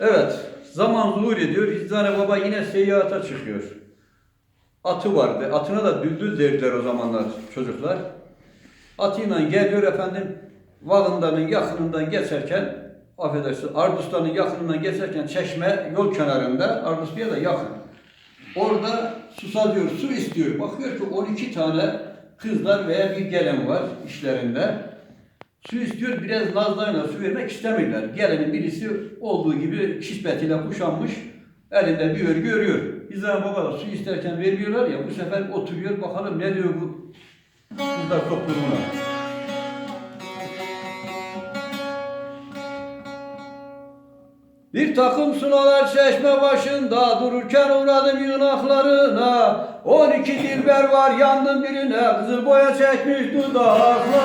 Evet, zaman zuhur ediyor. İzzane Baba yine seyahata çıkıyor. Atı vardı. Atına da düldül derdiler o zamanlar çocuklar. Atıyla geliyor efendim. Valındanın yakınından geçerken, affedersin, Ardusların yakınından geçerken çeşme yol kenarında, Arduslu'ya da yakın. Orada susadıyor, su istiyor. Bakıyor ki 12 tane kızlar veya bir gelen var işlerinde. Su istiyor, biraz nazlarıyla su vermek istemiyorlar. Gelenin birisi olduğu gibi kispetiyle kuşanmış, elinde bir örgü örüyor. İzah Baba su isterken vermiyorlar ya, bu sefer oturuyor, bakalım ne diyor bu kızlar toplumuna. Bir takım sunalar çeşme başında dururken uğradım yığınaklarına. On iki dilber var yandım birine kızıl boya çekmiş dudaklarına.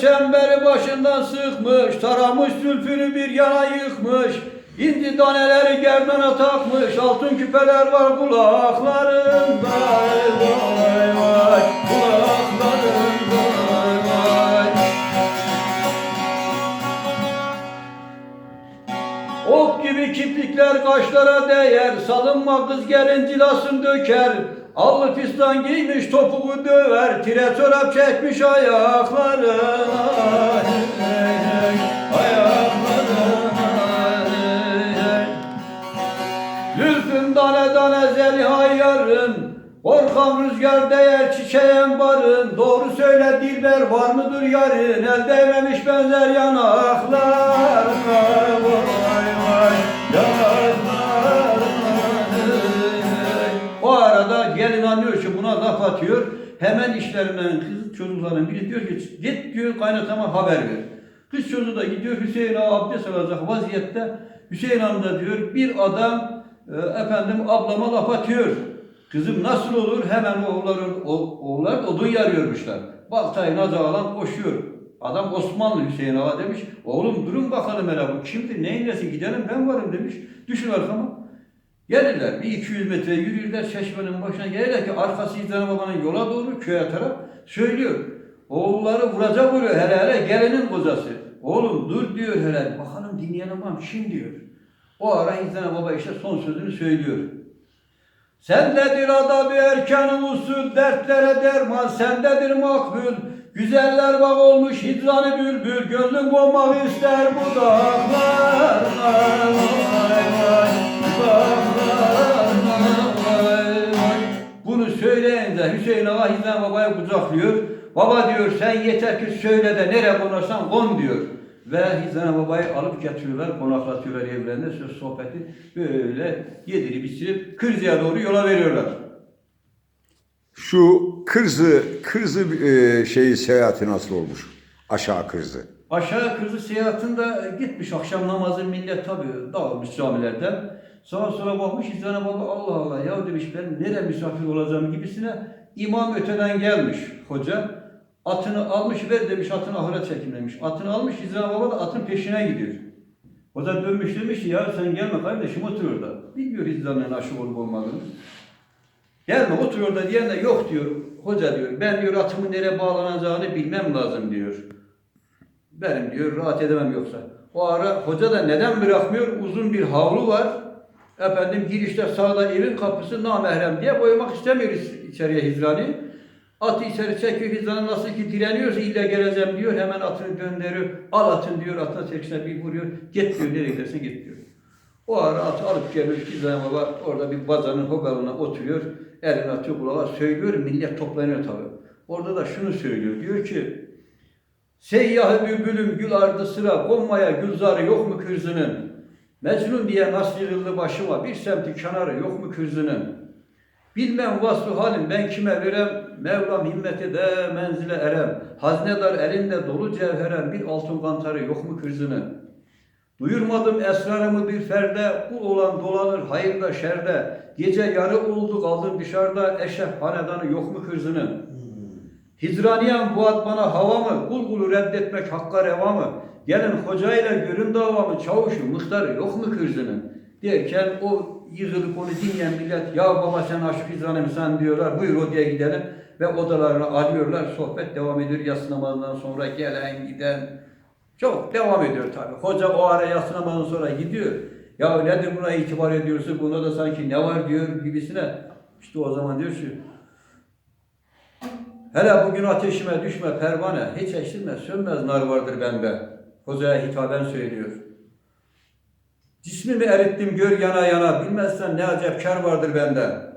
Çemberi başından sıkmış, taramış zülfünü bir yana yıkmış. İnci taneleri gerdana takmış, altın küpeler var kulaklarında. Vay vay, kulaklarında vay vay. Ok gibi kiplikler kaşlara değer, salınma kız gelin cilasını döker. Allı fistan giymiş topuğu döver, tire çorap çekmiş ayaklarına. Zülfün tane tane zeliha yarın Korkam rüzgar değer çiçeğen barın Doğru söyle dilber var mıdır yarın El değmemiş benzer yanaklar atıyor Hemen işlerinden kız çocukların biri diyor ki Git diyor kaynatama haber ver Kız çocuğu da gidiyor Hüseyin Ağa abdest alacak vaziyette Hüseyin Ağa da diyor bir adam e, efendim ablama laf atıyor. Kızım nasıl olur? Hemen oğulların, oğullar odun yarıyormuşlar. Baltayı naza alan koşuyor. Adam Osmanlı Hüseyin Ağa demiş. Oğlum durun bakalım hele bu kimdir? Neyin nesi? Gidelim ben varım demiş. Düşün arkama. Gelirler. Bir 200 metre yürüyorlar çeşmenin başına. Gelirler ki arkası İzlem Baba'nın yola doğru köye taraf söylüyor. Oğulları vuracak vuruyor hele hele gelinin kocası. Oğlum dur diyor hele. Bakalım dinleyelim bakalım kim diyor. O ara İzlem Baba işte son sözünü söylüyor. Sendedir adabı erken usul, dertlere derman sendedir makbul. Güzeller bak olmuş hicranı bülbül, gönlün konmak ister bu dağlar. Vay vay vay. Bunu söyleyince Hüseyin Ağa Hizmet Baba'ya kucaklıyor. Baba diyor sen yeter ki söyle de nereye konarsan kon diyor. Ve Hizmet Baba'yı alıp getiriyorlar, konaklatıyorlar evlerinde söz sohbeti böyle yedirip içirip Kırcı'ya doğru yola veriyorlar. Şu Kırzı, Kırzı e, şeyi seyahati nasıl olmuş? Aşağı Kırzı. Aşağı Kızı seyahatinde gitmiş akşam namazı millet tabi dağılmış camilerden. Sağa sola bakmış İzzana Baba Allah Allah ya demiş ben nereye misafir olacağım gibisine imam öteden gelmiş hoca. Atını almış ver demiş atını ahıra çekin demiş. Atını almış İzzana Baba da atın peşine gidiyor. Hoca dönmüş demiş ki ya sen gelme kardeşim otur orada. Bilmiyor İzzan'ın aşı olup olmadığını. Gelme otur orada diyen de yok diyor. Hoca diyor ben diyor atımın nereye bağlanacağını bilmem lazım diyor. Benim diyor rahat edemem yoksa. O ara hoca da neden bırakmıyor? Uzun bir havlu var. Efendim girişte sağda evin kapısı namahrem diye koymak istemiyor iç- içeriye hizrani. Atı içeri çekiyor hizrani nasıl ki direniyorsa illa geleceğim diyor. Hemen atını gönderiyor. Al atın diyor atına tekşine bir vuruyor. Git diyor nereye gidersen git diyor. O ara atı alıp geliyor Hizrani Baba orada bir bazanın hogalına oturuyor. Elini atıyor kulağa söylüyor. Millet toplanıyor tabii. Orada da şunu söylüyor. Diyor ki Seyyah bülbülüm gül ardı sıra, konmaya gülzarı yok mu kırzının? Mecnun diye nasıl yığıldı başıma, bir semti kenarı yok mu kırzının? Bilmem vasfı halim ben kime verem, Mevlam himmeti de menzile erem. Haznedar elinde dolu cevherem, bir altın kantarı yok mu kırzının? Duyurmadım esrarımı bir ferde, kul olan dolanır hayırda şerde. Gece yarı oldu kaldım dışarıda, eşref hanedanı yok mu kırzının? Hicraniyen bu ad bana hava mı? Kul kulu reddetmek hakka reva mı? Gelin hocayla görün davamı, çavuşu, muhtarı yok mu kırzının? Derken o yığılıp onu dinleyen millet ya baba sen aşık hizanı mısın diyorlar. Buyur odaya gidelim. Ve odalarına alıyorlar. Sohbet devam ediyor. Yatsı sonra gelen giden çok devam ediyor tabi. Hoca o ara yatsı sonra gidiyor. Ya nedir buna itibar ediyorsun? Bunda da sanki ne var diyor gibisine. İşte o zaman diyor ki Hele bugün ateşime düşme pervane, hiç eksilme, sönmez nar vardır bende. Hocaya hitaben söylüyor. Cismimi erittim gör yana yana, bilmezsen ne acep kar vardır bende.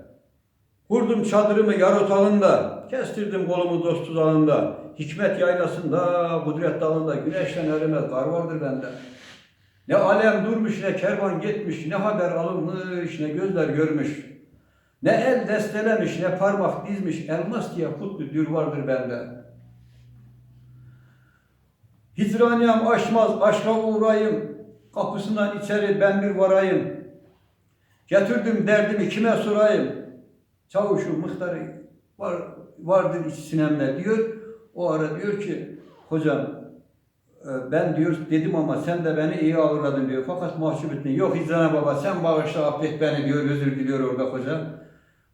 Kurdum çadırımı yar otağında, kestirdim kolumu dost tuzağında. Hikmet yaylasında, kudret dalında, güneşten erimez kar vardır bende. Ne alem durmuş, ne kervan gitmiş, ne haber alınmış, ne gözler görmüş. Ne el destelemiş, ne parmak dizmiş, elmas diye kutlu dür vardır bende. Hicraniyem aşmaz, aşka uğrayım, kapısından içeri ben bir varayım. Getirdim derdimi kime sorayım? Çavuşu muhtarı var, vardır iç sinemde diyor. O ara diyor ki, hocam e, ben diyor dedim ama sen de beni iyi ağırladın diyor. Fakat mahcup ettin. Yok Hicrana baba sen bağışla affet beni diyor. Özür diliyor orada hocam.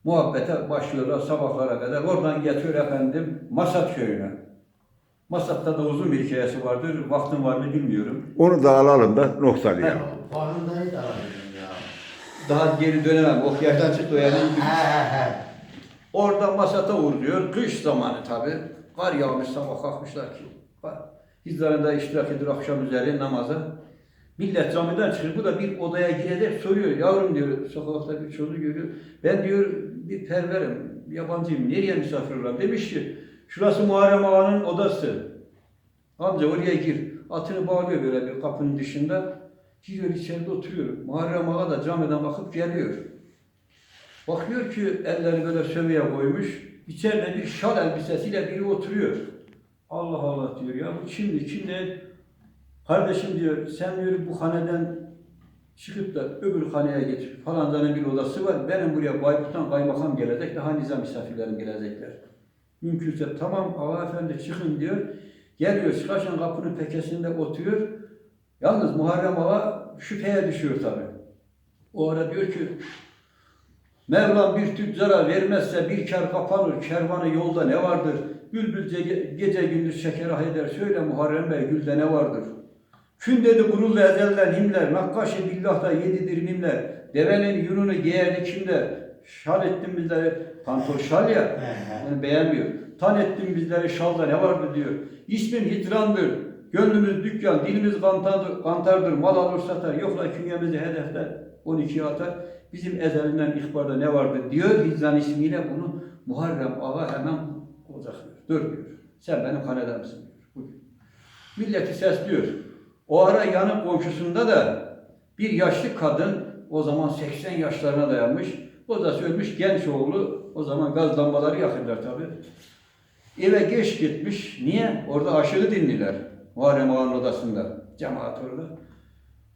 Muhabbete başlıyorlar sabahlara kadar. Oradan getiriyor efendim Masat köyüne. Masat'ta da uzun bir hikayesi vardır. Vaktim var mı bilmiyorum. Onu da alalım da noktalayalım. Farkındayız da dedim ya. Daha geri dönemem. O yerden çıktı o yerden gitti. He he he. Orada Masat'a uğruyor. Kış zamanı tabi. Kar yağmış sabah kalkmışlar ki. Hizlarında iştirak ediyor akşam üzeri namaza. Millet camiden çıkıyor. Bu da bir odaya girecek soruyor. Yavrum diyor sokakta bir çocuğu görüyor. Ben diyor bir perverim. Yabancıyım. Nereye misafir olayım? Demiş ki şurası Muharrem Ağa'nın odası. Amca oraya gir. Atını bağlıyor böyle bir kapının dışında. Giriyor içeride oturuyor. Muharrem Ağa da camiden bakıp geliyor. Bakıyor ki elleri böyle söveye koymuş. İçeride bir şal elbisesiyle biri oturuyor. Allah Allah diyor ya bu kimdi? Kimdi? Kardeşim diyor sen diyor bu haneden çıkıp da öbür haneye getir. Falancanın bir odası var. Benim buraya Bayburt'tan kaymakam gelecek. Daha nizam misafirlerim gelecekler. Mümkünse tamam ağa efendi çıkın diyor. Geliyor çıkarken kapının pekesinde oturuyor. Yalnız Muharrem Ağa şüpheye düşüyor tabi. O ara diyor ki Mevlam bir tüccara vermezse bir kar kapanır, kervanı yolda ne vardır? Bülbül gece, gündüz şeker eder, söyle Muharrem Bey gülde ne vardır? Kün dedi kuruldu ezelden himler, nakkaşı billahda yedidir mimler, devenin yununu giyerdi kimler? Şal ettin bizleri, pantol şal ya, yani beğenmiyor. Tan ettin bizleri şalda ne vardı diyor. İsmin hitrandır, gönlümüz dükkan, dilimiz kantardır, kantardır mal alır satar, yokla künyemizi hedefler, 12'ye atar. Bizim ezelinden ihbarda ne vardı diyor, Hicran ismiyle bunu Muharrem Ağa hemen kucaklıyor. Dur diyor, sen benim hanedemsin diyor. Milleti sesliyor. O ara yanı komşusunda da bir yaşlı kadın, o zaman 80 yaşlarına dayanmış, o da ölmüş genç oğlu, o zaman gaz lambaları yakırlar tabi. Eve geç gitmiş. Niye? Orada aşırı dinliler. Muharrem Ağa'nın odasında. Cemaat orada.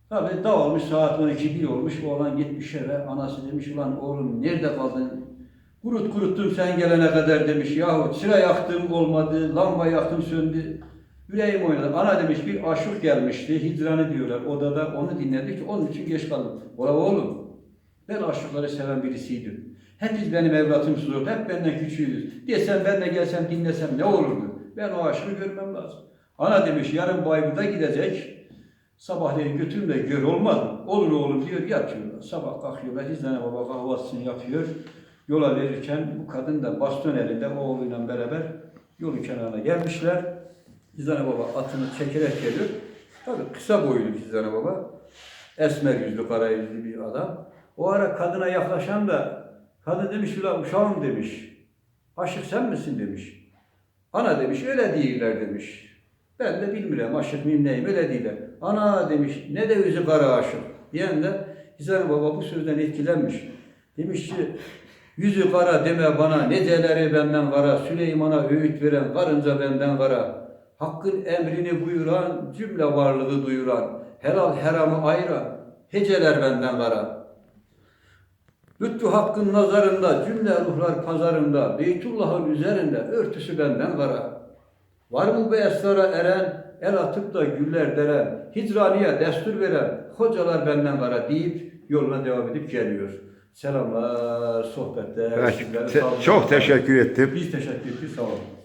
Tabi dağılmış saat 12 bir olmuş. Oğlan gitmiş eve. Anası demiş ulan oğlum nerede kaldın? Kurut kuruttum sen gelene kadar demiş. Yahu çıra yaktım olmadı. Lamba yaktım söndü. Yüreğim oynadı. Ana demiş bir aşık gelmişti. Hicranı diyorlar. Odada onu dinledik. Onun için geç kaldım. Ola oğlum. Ben aşıkları seven birisiydim. Hep benim evlatımsınız oldu. Hep benden küçüğüdür. Desem ben de gelsem dinlesem ne olurdu? Ben o aşığı görmem lazım. Ana demiş yarın Bayburt'a gidecek. Sabahleyin götürün de gör olmaz? Olur oğlum diyor yatıyorlar. Sabah kalkıyorlar. Hizlane baba kahvaltısını yapıyor. Yola verirken bu kadın da baston elinde oğluyla beraber yolun kenarına gelmişler. Hizlane baba atını çekerek geliyor. Tabii kısa boylu Hizlane baba. Esmer yüzlü, kara yüzlü bir adam. O ara kadına yaklaşan da kadın demiş ulan uşağım demiş. Aşık sen misin demiş. Ana demiş öyle değiller demiş. Ben de bilmiyorum aşık mıyım neyim öyle değiller. Ana demiş ne de yüzü kara aşık. Diyen de Hizan Baba bu sözden etkilenmiş. Demiş ki yüzü kara deme bana neceleri benden kara. Süleyman'a öğüt veren karınca benden kara. Hakkın emrini buyuran cümle varlığı duyuran. Helal haramı ayıran heceler benden kara. Lütfü hakkın nazarında, cümle ruhlar pazarında, Beytullah'ın üzerinde, örtüsü benden kara. Var mı bu esrara eren, el atıp da güller deren, hicraniye destur veren, hocalar benden kara deyip yoluna devam edip geliyor. Selamlar, sohbetler. Evet, te- çok teşekkür ettim. Biz teşekkür ettik, sağ olun.